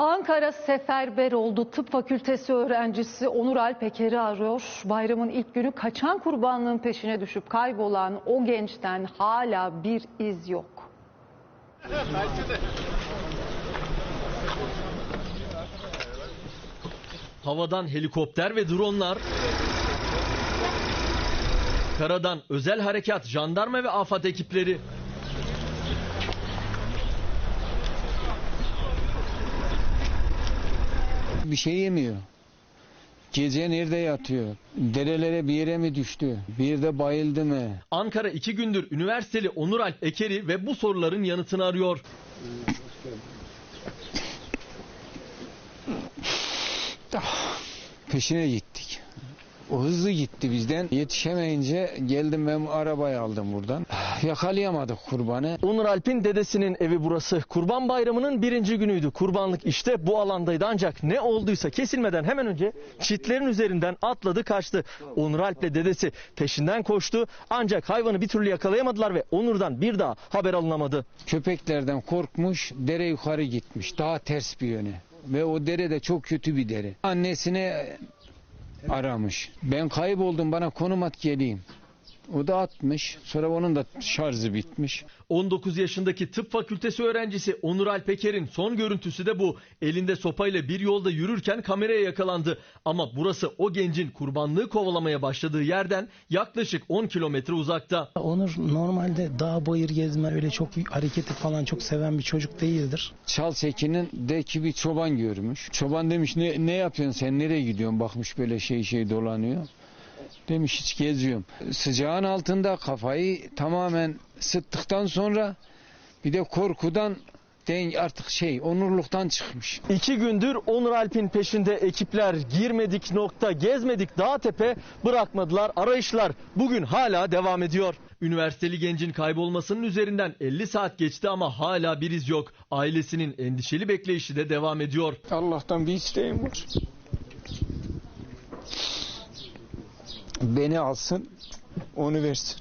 Ankara seferber oldu. Tıp fakültesi öğrencisi Onur Alpeker'i arıyor. Bayramın ilk günü kaçan kurbanlığın peşine düşüp kaybolan o gençten hala bir iz yok. Havadan helikopter ve dronlar, karadan özel harekat, jandarma ve afet ekipleri. Bir şey yemiyor. Gece nerede yatıyor? Derelere bir yere mi düştü? Bir de bayıldı mı? Ankara iki gündür üniversiteli Onur Alp Ekeri ve bu soruların yanıtını arıyor. Peşine gittik. O hızlı gitti bizden. Yetişemeyince geldim ben arabayı aldım buradan. Yakalayamadık kurbanı. Onur Alp'in dedesinin evi burası. Kurban Bayramı'nın birinci günüydü. Kurbanlık işte bu alandaydı ancak ne olduysa kesilmeden hemen önce çitlerin üzerinden atladı kaçtı. Onur Alp'le dedesi peşinden koştu ancak hayvanı bir türlü yakalayamadılar ve Onur'dan bir daha haber alınamadı. Köpeklerden korkmuş, dere yukarı gitmiş. Daha ters bir yöne. Ve o dere de çok kötü bir dere. Annesine aramış. Ben kayboldum bana konum at geleyim. O da atmış. Sonra onun da şarjı bitmiş. 19 yaşındaki tıp fakültesi öğrencisi Onur Alpeker'in son görüntüsü de bu. Elinde sopayla bir yolda yürürken kameraya yakalandı. Ama burası o gencin kurbanlığı kovalamaya başladığı yerden yaklaşık 10 kilometre uzakta. Onur normalde dağ bayır gezme öyle çok hareketi falan çok seven bir çocuk değildir. Çalseki'nin deki bir çoban görmüş. Çoban demiş ne, ne yapıyorsun sen nereye gidiyorsun? Bakmış böyle şey şey dolanıyor. Demiş hiç geziyorum. Sıcağın altında kafayı tamamen sıttıktan sonra bir de korkudan den artık şey onurluktan çıkmış. İki gündür Onur Alp'in peşinde ekipler girmedik nokta gezmedik dağ tepe bırakmadılar arayışlar bugün hala devam ediyor. Üniversiteli gencin kaybolmasının üzerinden 50 saat geçti ama hala bir iz yok. Ailesinin endişeli bekleyişi de devam ediyor. Allah'tan bir isteğim var. Beni alsın, onu versin.